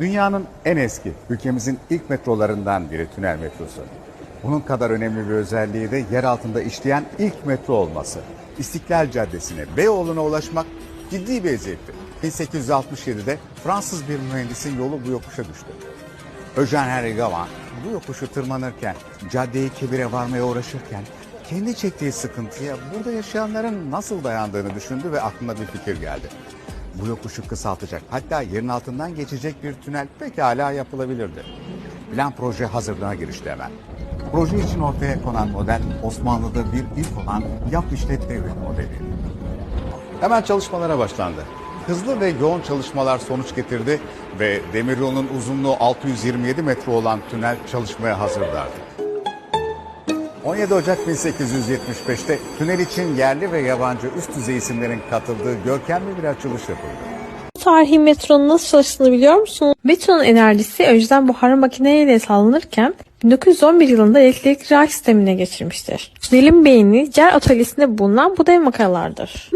Dünyanın en eski, ülkemizin ilk metrolarından biri tünel metrosu. Bunun kadar önemli bir özelliği de yer altında işleyen ilk metro olması. İstiklal Caddesi'ne, Beyoğlu'na ulaşmak ciddi bir eziyetti. 1867'de Fransız bir mühendisin yolu bu yokuşa düştü. Eugène Henry Gavin bu yokuşu tırmanırken, caddeyi kebire varmaya uğraşırken kendi çektiği sıkıntıya burada yaşayanların nasıl dayandığını düşündü ve aklına bir fikir geldi. Bu yokuşu kısaltacak hatta yerin altından geçecek bir tünel pekala yapılabilirdi. Plan proje hazırlığına girişti hemen. Proje için ortaya konan model Osmanlı'da bir ilk olan yap işlet devlet modeli. Hemen çalışmalara başlandı. Hızlı ve yoğun çalışmalar sonuç getirdi ve demiryolunun uzunluğu 627 metre olan tünel çalışmaya hazırdı. 17 Ocak 1875'te tünel için yerli ve yabancı üst düzey isimlerin katıldığı görkemli bir açılış yapıldı. Tarihi metronun nasıl çalıştığını biliyor musunuz? Metronun enerjisi önceden buhara makineyle sağlanırken 1911 yılında elektrik rağ sistemine geçirmiştir. Tünelin beyni Cer atölyesinde bulunan bu dev makaralardır.